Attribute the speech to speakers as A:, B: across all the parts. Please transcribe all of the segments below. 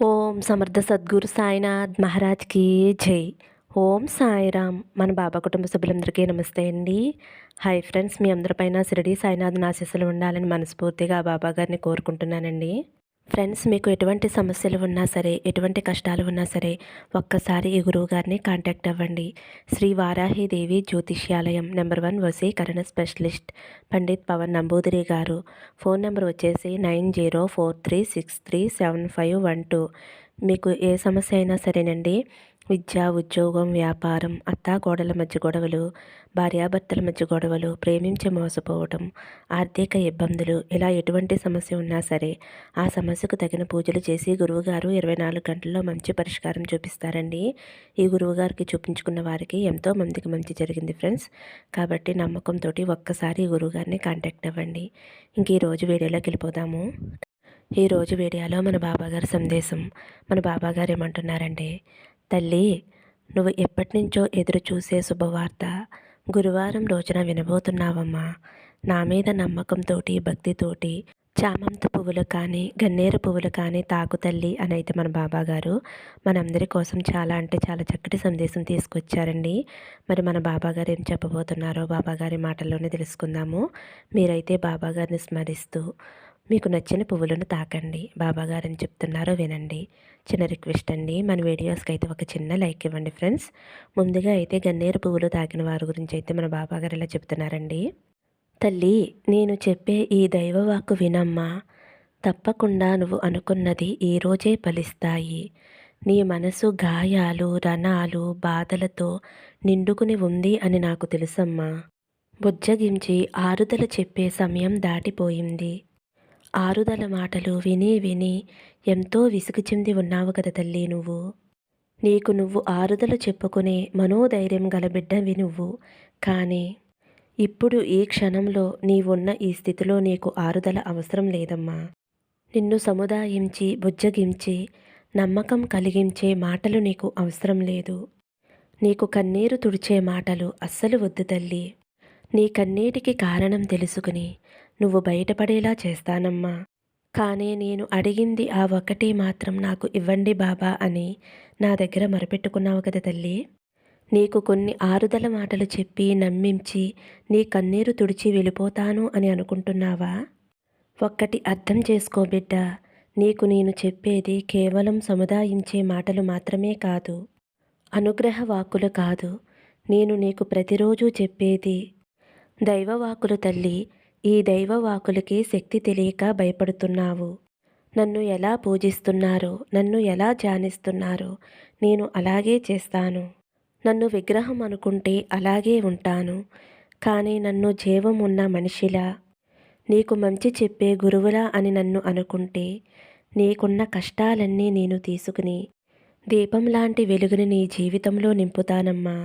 A: ఓం సమర్థ సద్గురు సాయినాథ్ మహారాజ్కి జై. ఓం సాయిరామ్. మన బాబా కుటుంబ సభ్యులందరికీ నమస్తే అండి. హాయ్ ఫ్రెండ్స్ మీ అందరిపైన షిరిడి సాయినాథ్ ఆశీస్సులు ఉండాలని మనస్ఫూర్తిగా బాబా గారిని కోరుకుంటున్నానండి. ఫ్రెండ్స్ మీకు ఎటువంటి సమస్యలు ఉన్నా సరే ఎటువంటి కష్టాలు ఉన్నా సరే ఒక్కసారి ఈ గురువు గారిని కాంటాక్ట్ అవ్వండి. శ్రీ వారాహిదేవి జ్యోతిష్యాలయం నెంబర్ వన్ వసీకరణ స్పెషలిస్ట్ పండిత్ పవన్ నంబూదిరి గారు. ఫోన్ నెంబర్ వచ్చేసి nine zero four three six three seven five one two. మీకు ఏ సమస్య అయినా సరేనండి విద్య ఉద్యోగం వ్యాపారం అత్తాకోడల మధ్య గొడవలు భార్యాభర్తల మధ్య గొడవలు ప్రేమించి మోసపోవటం ఆర్థిక ఇబ్బందులు ఇలా ఎటువంటి సమస్య ఉన్నా సరే ఆ సమస్యకు తగిన పూజలు చేసి గురువుగారు ఇరవై నాలుగు గంటల్లో మంచి పరిష్కారం చూపిస్తారండి. ఈ గురువుగారికి చూపించుకున్న వారికి ఎంతో మందికి మంచి జరిగింది ఫ్రెండ్స్. కాబట్టి నమ్మకంతో ఒక్కసారి ఈ గురువుగారిని కాంటాక్ట్ అవ్వండి. ఇంక ఈరోజు వీడియోలోకి వెళ్ళిపోదాము. ఈరోజు వీడియోలో మన బాబాగారి సందేశం. మన బాబాగారు ఏమంటున్నారంటే తల్లి నువ్వు ఎప్పటినుంచో ఎదురుచూసే ఎదురు చూసే శుభవార్త. గురువారం రోజున వినబోతున్నావమ్మా. నా మీద నమ్మకంతోటి భక్తితోటి చామంతి పువ్వులు కానీ గన్నేరు పువ్వులు కానీ తాకు తల్లి అని అయితే మన బాబాగారు. మనందరి కోసం చాలా అంటే చాలా చక్కటి సందేశం తీసుకొచ్చారండి. మరి మన బాబాగారు ఏం చెప్పబోతున్నారో బాబాగారి మాటల్లోనే తెలుసుకుందాము. మీరైతే బాబాగారిని స్మరిస్తూ మీకు నచ్చిన పువ్వులను తాకండి. బాబాగారు చెప్తున్నారో వినండి. చిన్న రిక్వెస్ట్ అండి. మన వీడియోస్కి అయితే ఒక చిన్న లైక్ ఇవ్వండి ఫ్రెండ్స్. ముందుగా అయితే గన్నేరు పువ్వులు తాకిన వారి గురించి అయితే మన బాబాగారు ఇలా చెప్తున్నారండి. తల్లి నేను చెప్పే ఈ దైవవాక్కు వినమ్మా. తప్పకుండా నువ్వు అనుకున్నది ఈరోజే ఫలిస్తాయి. నీ మనసు గాయాలు రణాలు బాధలతో నిండుకుని ఉంది అని నాకు తెలుసమ్మా. బుజ్జగించి ఆరుదల చెప్పే సమయం దాటిపోయింది. ఆరుదల మాటలు విని విని ఎంతో విసుగు చెంది ఉన్నావు కదా తల్లి నువ్వు. నీకు నువ్వు ఆరుదల చెప్పుకునే మనోధైర్యం గల బిడ్డవి నువ్వు. కానీ ఇప్పుడు ఈ క్షణంలో నీవున్న ఈ స్థితిలో నీకు ఆరుదల అవసరం లేదమ్మా. నిన్ను సముదాయించి బుజ్జగించి నమ్మకం కలిగించే మాటలు నీకు అవసరం లేదు. నీకు కన్నీరు తుడిచే మాటలు అస్సలు వద్దు తల్లి. నీ కన్నీటికి కారణం తెలుసుకుని నువ్వు బయటపడేలా చేస్తానమ్మా. కానీ నేను అడిగింది ఆ ఒక్కటి మాత్రం నాకు ఇవ్వండి బాబా అని నా దగ్గర మరపెట్టుకున్నావు కదా తల్లి. నీకు కొన్ని ఆరుదల మాటలు చెప్పి నమ్మించి నీ కన్నీరు తుడిచి వెళ్ళిపోతాను అని అనుకుంటున్నావా? ఒక్కటి అర్థం చేసుకో బిడ్డ. నీకు నేను చెప్పేది కేవలం సముదాయించే మాటలు మాత్రమే కాదు. అనుగ్రహ వాక్కులు కాదు. నేను నీకు ప్రతిరోజు చెప్పేది దైవవాకులు తల్లి. ఈ దైవవాకులకి శక్తి తెలియక భయపడుతున్నావు. నన్ను ఎలా పూజిస్తున్నారో నన్ను ఎలా ధ్యానిస్తున్నారో నేను అలాగే చేస్తాను. నన్ను విగ్రహం అనుకుంటే అలాగే ఉంటాను. కానీ నన్ను జీవం ఉన్న మనిషిలా నీకు మంచి చెప్పే గురువులా అని నన్ను అనుకుంటే నీకున్న కష్టాలన్నీ నేను తీసుకుని దీపం లాంటి వెలుగుని నీ జీవితంలో నింపుతానమ్మా.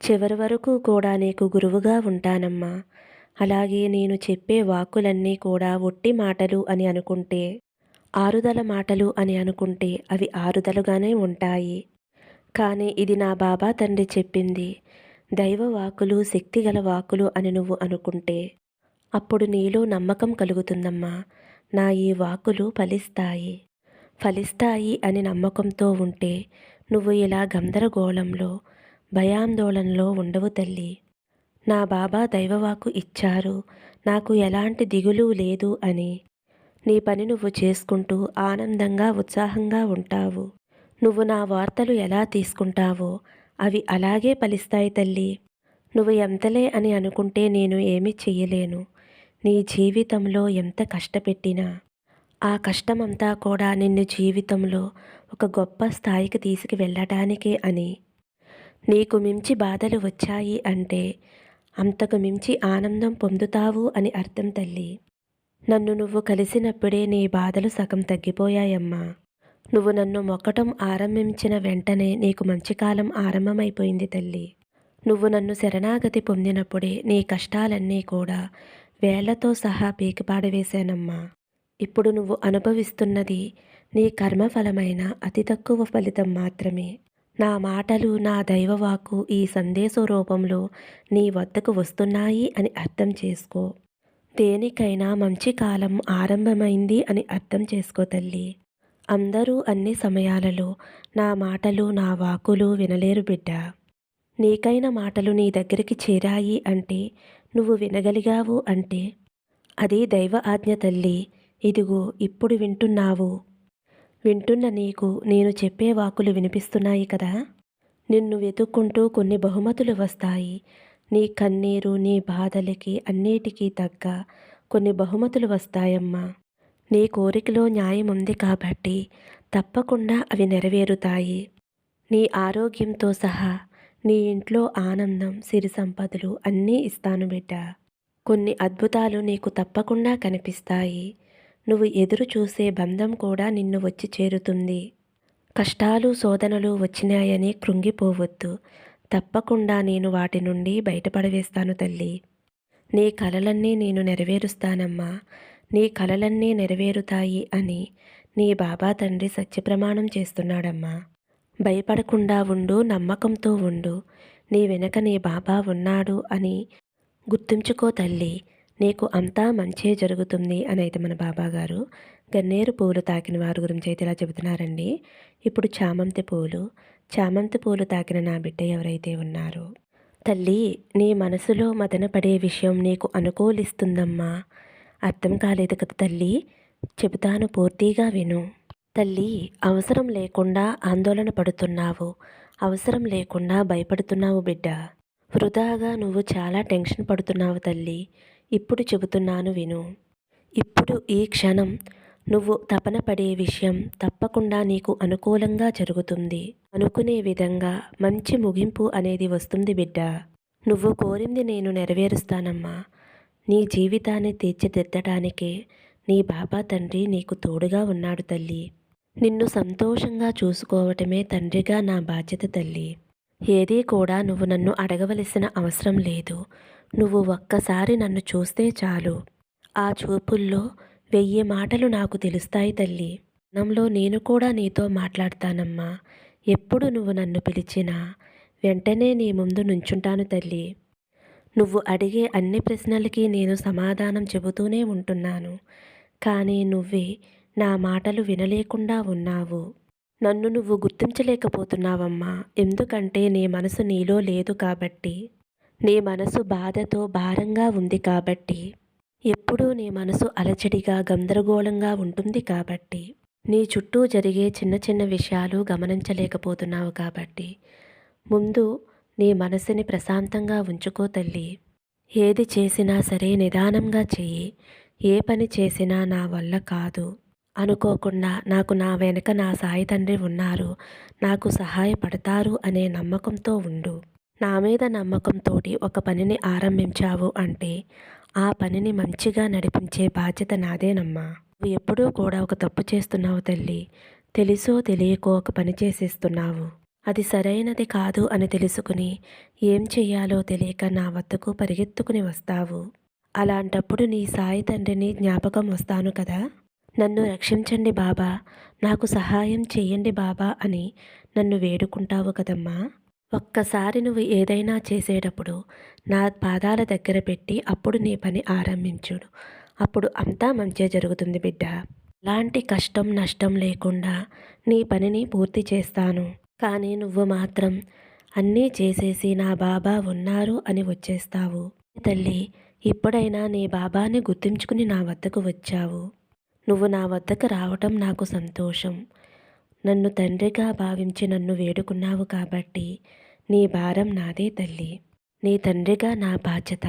A: చివరి వరకు కూడా నీకు గురువుగా ఉంటానమ్మా. అలాగే నేను చెప్పే వాక్కులన్నీ కూడా ఒట్టి మాటలు అని అనుకుంటే ఆరుదల మాటలు అని అనుకుంటే అవి ఆరుదలుగానే ఉంటాయి. కానీ ఇది నా బాబా తండ్రి చెప్పింది దైవ వాకులు శక్తిగల వాకులు అని నువ్వు అనుకుంటే అప్పుడు నీలో నమ్మకం కలుగుతుందమ్మా. నా ఈ వాకులు ఫలిస్తాయి. ఫలిస్తాయి అని నమ్మకంతో ఉంటే నువ్వు ఇలా గందరగోళంలో భయాందోళనలో ఉండవు తల్లి. నా బాబా దైవవాకు ఇచ్చారు. నాకు ఎలాంటి దిగులు లేదు అని. నీ పని నువ్వు చేసుకుంటూ ఆనందంగా ఉత్సాహంగా ఉంటావు. నువ్వు నా వార్తలు ఎలా తీసుకుంటావో అవి అలాగే ఫలిస్తాయి తల్లి. నువ్వు ఎంతలే అని అనుకుంటే నేను ఏమీ చెయ్యలేను. నీ జీవితంలో ఎంత కష్టపెట్టినా. ఆ కష్టమంతా కూడా నిన్ను జీవితంలో ఒక గొప్ప స్థాయికి తీసుకువెళ్ళటానికే అని. నీకు మించి బాధలు వచ్చాయి అంటే అంతకు మించి ఆనందం పొందుతావు అని అర్థం తల్లి. నన్ను నువ్వు కలిసినప్పుడే నీ బాధలు సగం తగ్గిపోయాయమ్మా. నువ్వు నన్ను మొక్కటం ఆరంభించిన వెంటనే నీకు మంచి కాలం ఆరంభమైపోయింది తల్లి. నువ్వు నన్ను శరణాగతి పొందినప్పుడే నీ కష్టాలన్నీ కూడా వేళ్ళతో సహా పీకిపాడవేశానమ్మా ఇప్పుడు నువ్వు అనుభవిస్తున్నది నీ కర్మఫలమైన అతి తక్కువ ఫలితం మాత్రమే. నా మాటలు నా దైవవాకు ఈ సందేశ రూపంలో నీ వద్దకు వస్తున్నాయి అని అర్థం చేసుకో. దేనికైనా మంచి కాలం ఆరంభమైంది అని అర్థం చేసుకో తల్లి. అందరూ అన్ని సమయాలలో నా మాటలు నా వాకులు వినలేరు బిడ్డ. నీకైన మాటలు నీ దగ్గరికి చేరాయి అంటే నువ్వు వినగలిగావు అంటే అది దైవ ఆజ్ఞ తల్లి. ఇదిగో ఇప్పుడు వింటున్నావు. వింటున్న నీకు నేను చెప్పే వాకులు వినిపిస్తున్నాయి కదా? నిన్ను వెతుక్కుంటూ కొన్ని బహుమతులు వస్తాయి. నీ కన్నీరు నీ బాధలకి అన్నిటికీ తగ్గ కొన్ని బహుమతులు వస్తాయమ్మా. నీ కోరికలో న్యాయం ఉంది కాబట్టి తప్పకుండా అవి నెరవేరుతాయి. నీ ఆరోగ్యంతో సహా నీ ఇంట్లో ఆనందం సిరి సంపదలు అన్నీ ఇస్తాను బిడ్డ. కొన్ని అద్భుతాలు నీకు తప్పకుండా కనిపిస్తాయి. నువ్వు ఎదురు చూసే బంధం కూడా నిన్ను వచ్చి చేరుతుంది. కష్టాలు శోధనలు వచ్చినాయని కృంగిపోవద్దు. తప్పకుండా నేను వాటి నుండి బయటపడవేస్తాను తల్లి. నీ కలలన్నీ నేను నెరవేరుస్తానమ్మా. నీ కలలన్నీ నెరవేరుతాయి అని నీ బాబా తండ్రి సత్యప్రమాణం చేస్తున్నాడమ్మా. భయపడకుండా ఉండు నమ్మకంతో ఉండు. నీ వెనక నీ బాబా ఉన్నాడు అని గుర్తుంచుకో తల్లి. నీకు అంతా మంచే జరుగుతుంది అని అయితే మన బాబా గారు గన్నేరు పూలు తాకిన వారి గురించి అయితే ఇలా చెబుతున్నారండి. ఇప్పుడు చామంతి పూలు చామంతి పూలు తాకిన నా బిడ్డ ఎవరైతే ఉన్నారో తల్లి నీ మనసులో మదనపడే విషయం నీకు అనుకూలిస్తుందమ్మా. అర్థం కాలేదు కదా తల్లి? చెబుతాను పూర్తిగా విను. తల్లి అవసరం లేకుండా ఆందోళన పడుతున్నావు. అవసరం లేకుండా భయపడుతున్నావు బిడ్డ. వృధాగా నువ్వు చాలా టెన్షన్ పడుతున్నావు తల్లి. ఇప్పుడు చెబుతున్నాను విను. ఇప్పుడు ఈ క్షణం నువ్వు తపన పడే విషయం తప్పకుండా నీకు అనుకూలంగా జరుగుతుంది. అనుకునే విధంగా మంచి ముగింపు అనేది వస్తుంది బిడ్డ. నువ్వు కోరింది నేను నెరవేరుస్తానమ్మా. నీ జీవితాన్ని తీర్చిదిద్దటానికే నీ బాబా తండ్రి నీకు తోడుగా ఉన్నాడు తల్లి. నిన్ను సంతోషంగా చూసుకోవటమే తండ్రిగా నా బాధ్యత తల్లి. ఏదీ కూడా నువ్వు నన్ను అడగవలసిన అవసరం లేదు. నువ్వు ఒక్కసారి నన్ను చూస్తే చాలు. ఆ చూపుల్లో వెయ్యి మాటలు నాకు తెలుస్తాయి తల్లి. నంలో నేను కూడా నీతో మాట్లాడతానమ్మా. ఎప్పుడు నువ్వు నన్ను పిలిచినా వెంటనే నీ ముందు నుంచుంటాను తల్లి. నువ్వు అడిగే అన్ని ప్రశ్నలకి నేను సమాధానం చెబుతూనే ఉంటున్నాను. కానీ నువ్వే నా మాటలు వినలేకుండా ఉన్నావు. నన్ను నువ్వు గుర్తించలేకపోతున్నావమ్మా. ఎందుకంటే నీ మనసు నీలో లేదు కాబట్టి. నీ మనసు బాధతో భారంగా ఉంది కాబట్టి ఎప్పుడూ నీ మనసు అలచడిగా గందరగోళంగా ఉంటుంది కాబట్టి నీ చుట్టూ జరిగే చిన్న చిన్న విషయాలు గమనించలేకపోతున్నావు కాబట్టి ముందు నీ మనసుని ప్రశాంతంగా ఉంచుకో తల్లి. ఏది చేసినా సరే నిదానంగా చెయ్యి. ఏ పని చేసినా నా వల్ల కాదు. అనుకోకుండా నాకు నా వెనుక నా సాయి తండ్రి ఉన్నారు. నాకు సహాయపడతారు అనే నమ్మకంతో ఉండు. నా మీద నమ్మకంతో ఒక పనిని ఆరంభించావు అంటే ఆ పనిని మంచిగా నడిపించే బాధ్యత నాదేనమ్మా. నువ్వు ఎప్పుడూ కూడా ఒక తప్పు చేస్తున్నావు తల్లి. తెలుసో తెలియకో ఒక పని చేసేస్తున్నావు. అది సరైనది కాదు అని తెలుసుకుని ఏం చెయ్యాలో తెలియక నా వద్దకు పరిగెత్తుకుని వస్తావు. అలాంటప్పుడు నీ సాయి తండ్రిని జ్ఞాపకం వస్తాను కదా. నన్ను రక్షించండి బాబా. నాకు సహాయం చెయ్యండి బాబా అని నన్ను వేడుకుంటావు కదమ్మా. ఒక్కసారి నువ్వు ఏదైనా చేసేటప్పుడు నా పాదాల దగ్గర పెట్టి అప్పుడు నీ పని ఆరంభించుడు. అప్పుడు అంతా మంచిగా జరుగుతుంది బిడ్డ. ఎలాంటి కష్టం నష్టం లేకుండా నీ పనిని పూర్తి చేస్తాను. కానీ నువ్వు మాత్రం అన్నీ చేసేసి నా బాబా ఉన్నారు అని వచ్చేస్తావు. తల్లి ఇప్పుడైనా నీ బాబాని గుర్తించుకుని నా వద్దకు వచ్చావు. నువ్వు నా వద్దకు రావటం నాకు సంతోషం. నన్ను తండ్రిగా భావించి నన్ను వేడుకున్నావు కాబట్టి నీ భారం నాదే తల్లి. నీ తండ్రిగా నా బాధ్యత.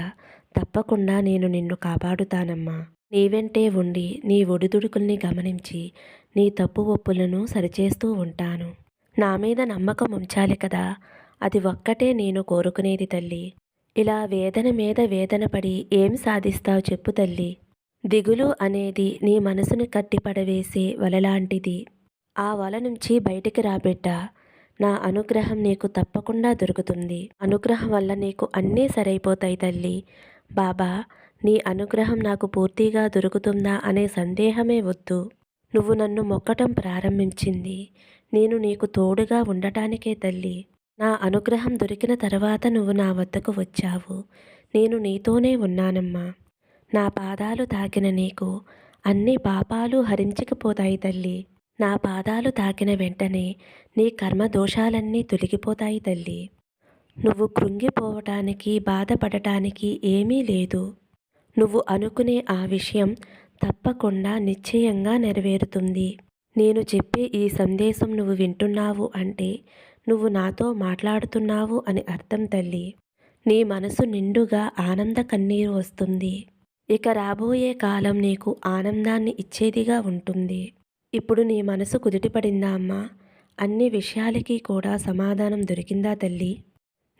A: తప్పకుండా నేను నిన్ను కాపాడుతానమ్మా. నీవెంటే ఉండి నీ ఒడిదుడుకుల్ని గమనించి నీ తప్పు ఒప్పులను సరిచేస్తూ ఉంటాను. నా మీద నమ్మకం ఉంచాలి కదా. అది ఒక్కటే నేను కోరుకునేది తల్లి. ఇలా వేదన మీద వేదన పడి ఏం సాధిస్తావు చెప్పు తల్లి. దిగులు అనేది నీ మనసును కట్టిపడవేసే వలలాంటిది ఆ వల నుంచి బయటికి రాబిడ్డ నా అనుగ్రహం నీకు తప్పకుండా దొరుకుతుంది. అనుగ్రహం వల్ల నీకు అన్నీ సరైపోతాయి తల్లి. బాబా నీ అనుగ్రహం నాకు పూర్తిగా దొరుకుతుందా అనే సందేహమే వద్దు. నువ్వు నన్ను మొక్కటం ప్రారంభించింది. నేను నీకు తోడుగా ఉండటానికే తల్లి. నా అనుగ్రహం దొరికిన తర్వాత నువ్వు నా వద్దకు వచ్చావు. నేను నీతోనే ఉన్నానమ్మా. నా పాదాలు తాకిన నీకు అన్ని పాపాలు హరించకపోతాయి తల్లి. నా పాదాలు తాకిన వెంటనే నీ కర్మ దోషాలన్నీ తొలగిపోతాయి తల్లి. నువ్వు కృంగిపోవటానికి బాధపడటానికి ఏమీ లేదు. నువ్వు అనుకునే ఆ విషయం తప్పకుండా నిశ్చయంగా నెరవేరుతుంది. నేను చెప్పే ఈ సందేశం నువ్వు వింటున్నావు అంటే నువ్వు నాతో మాట్లాడుతున్నావు అని అర్థం తల్లి. నీ మనసు నిండుగా ఆనంద కన్నీరు వస్తుంది. ఇక రాబోయే కాలం నీకు ఆనందాన్ని ఇచ్చేదిగా ఉంటుంది. ఇప్పుడు నీ మనసు కుదుటిపడిందా అమ్మా? అన్ని విషయాలకి కూడా సమాధానం దొరికిందా తల్లి?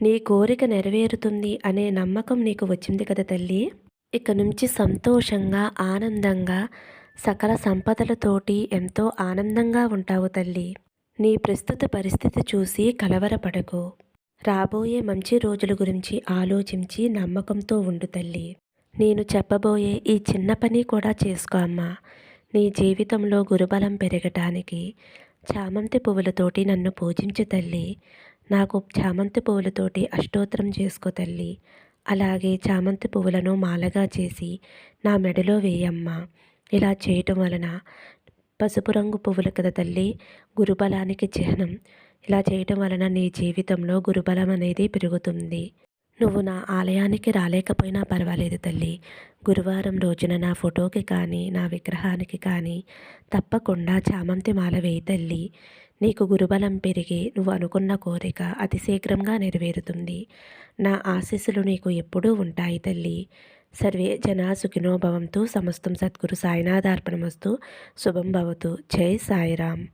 A: నీ కోరిక నెరవేరుతుంది అనే నమ్మకం నీకు వచ్చింది కదా తల్లి? ఇక నుంచి సంతోషంగా ఆనందంగా సకల సంపదలతోటి ఎంతో ఆనందంగా ఉంటావు తల్లి. నీ ప్రస్తుత పరిస్థితి చూసి కలవరపడకు. రాబోయే మంచి రోజుల గురించి ఆలోచించి నమ్మకంతో ఉండు తల్లి. నేను చెప్పబోయే ఈ చిన్న పని కూడా చేసుకో అమ్మా. నీ జీవితంలో గురుబలం పెరగటానికి చామంతి పువ్వులతోటి నన్ను పూజించు తల్లి. నాకు చామంతి పువ్వులతోటి అష్టోత్తరం చేసుకో తల్లి. అలాగే చామంతి పువ్వులను మాలగా చేసి నా మెడలో వేయమ్మ. ఇలా చేయటం వలన పసుపు రంగు పువ్వులు కదా తల్లి గురుబలానికి చిహ్నం. ఇలా చేయటం వలన నీ జీవితంలో గురుబలం అనేది పెరుగుతుంది. నువ్వు నా ఆలయానికి రాలేకపోయినా పర్వాలేదు తల్లి. గురువారం రోజున నా ఫోటోకి కానీ నా విగ్రహానికి కానీ తప్పకుండా చామంతి మాల వేయి తల్లి. నీకు గురుబలం పెరిగి నువ్వు అనుకున్న కోరిక అతి శీఘ్రంగా నెరవేరుతుంది. నా ఆశీస్సులు నీకు ఎప్పుడూ ఉంటాయి తల్లి. సర్వే జనా సుఖినోభవంతో సమస్తం సద్గురు సాయినాథార్పణమస్తు శుభం భవతు. జై సాయిరామ్.